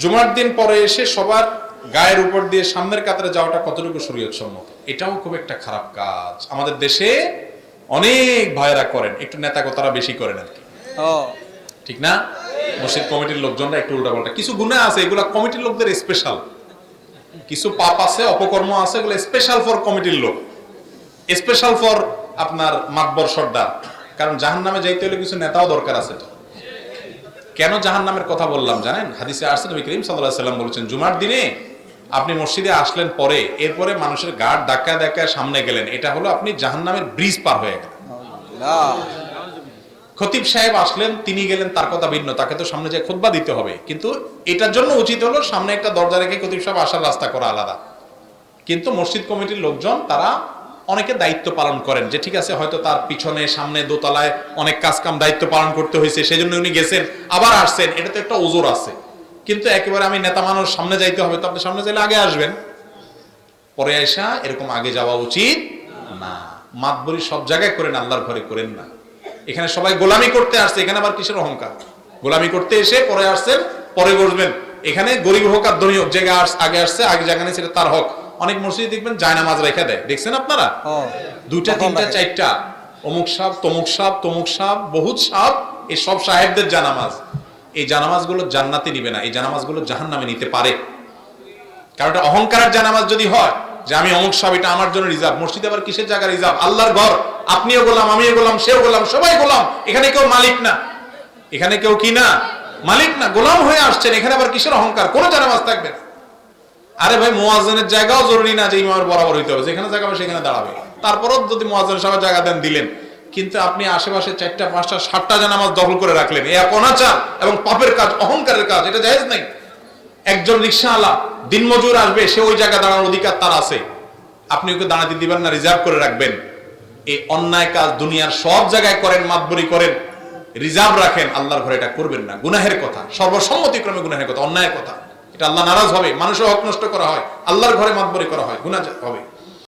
জুমার দিন পরে এসে সবার গায়ের উপর দিয়ে সামনের কাতারে যাওয়াটা কতটুকু শরীয়ত সম্মত এটাও খুব একটা খারাপ কাজ। আমাদের দেশে অনেক ভাইয়েরা করেন একটু নেতাকতারা বেশি করেন আর কি। ঠিক না? মসজিদ কমিটির লোকজনরা একটু উল্টাপাল্টা। কিছু গুণা আছে এগুলা কমিটির লোকদের স্পেশাল কিছু পাপ আছে অপকর্ম আছে এগুলো স্পেশাল ফর কমিটির লোক। স্পেশাল ফর আপনার মাতবর সর্দার। কারণ জাহান নামে যাইতে হলে কিছু নেতাও দরকার আছে তো। কেন জাহান নামের কথা বললাম জানেন? হাদিসে আসছে নবী করিম সাল্লাল্লাহু সাল্লাম বলেছেন জুমার দিনে আপনি মসজিদে আসলেন পরে এরপরে মানুষের গাঢ় ধাক্কা ধাক্কা সামনে গেলেন। এটা হলো আপনি জাহান নামের ব্রিজ পার হয়ে গেলেন। খতিব সাহেব আসলেন তিনি গেলেন তার কথা ভিন্ন। তাকে তো সামনে যে খুতবা দিতে হবে। কিন্তু এটার জন্য উচিত হলো সামনে একটা দরজা রেখে খতিব সাহেব আসার রাস্তা করা আলাদা। কিন্তু মসজিদ কমিটির লোকজন তারা অনেকে দায়িত্ব পালন করেন যে, ঠিক আছে, হয়তো তার পিছনে, সামনে, দোতলায় অনেক কাজ কাম দায়িত্ব পালন করতে হয়েছে সেই জন্য উনি গেছেন, আবার আসছেন। এটা তো একটা ওজোর আছে। কিন্তু একেবারে আমি নেতা মানুষ, সামনে যাইতে হবে, তো আপনি সামনে যাইলে আগে আসবেন। পরে আয়সা এরকম আগে যাওয়া উচিত না। মাতবরি সব জায়গায় করেন, আল্লাহর ঘরে করেন না। এখানে সবাই গোলামি করতে আসছে, এখানে আবার কিসের অহংকার? গোলামি করতে এসে পরে আসছেন, পরে বসবেন। এখানে গরিব হোক আর ধনী হোক জায়গা আগে আসছে, আগে জায়গা সেটা তার হক। অনেক মসজিদ দেখবেন জায়নামাজ রেখে দেয়। দেখছেন আপনারা? ও দুইটা তিনটা চারটা। অমুক সাপ তমুক সাপ তমুক সাপ বহুত সাপ এই সব সাহেবদের জানামাজ এই জানামাজগুলো জান্নাতে নিবে না এই জানামাজগুলো জাহান নামে নিতে পারে। কারণ এটা অহংকারের জানামাজ যদি হয় যে আমি অমুক সাহেব এটা আমার জন্য রিজার্ভ। মসজিদে আবার কিসের জায়গা রিজার্ভ? আল্লাহর ঘর। আপনিও গোলাম আমিও গোলাম সেও গোলাম সবাই গোলাম। এখানে কেউ মালিক না। এখানে কেউ কি না? মালিক না গোলাম হয়ে আসছেন। এখানে আবার কিসের অহংকার? কোন জানামাজ থাকবে না। আরে ভাই, মোয়াজ্জেনের জায়গাও জরুরি না যে ইমামের বরাবর হইতে হবে। যেখানে জায়গা সেখানে দাঁড়াবে। তারপরও যদি মোয়াজ্জেন সাহেব জায়গা দেন, দিলেন। কিন্তু আপনি আশেপাশে চারটা, পাঁচটা, সাতটা জানামাজ দখল করে রাখলেন। এ এক অনাচার এবং পাপের কাজ, অহংকারের কাজ, এটা জায়েজ নাই? একজন রিক্সাওয়ালা দিনমজুর আসবে, সে ওই জায়গা দাঁড়ানোর অধিকার তার আছে। আপনি ওকে দাঁড়াতে দিবেন না, রিজার্ভ করে রাখবেন। এই অন্যায় কাজ দুনিয়ার সব জায়গায় করেন, মাতবরি করেন, রিজার্ভ রাখেন, আল্লাহর ঘরে এটা করবেন না। গুনাহের কথা, সর্বসম্মতিক্রমে গুনাহের কথা, অন্যায়ের কথা। এটা আল্লাহ নারাজ হবে, মানুষের হক নষ্ট করা হয়, আল্লাহর ঘরে মাতবরি করা হয় গুণা হবে।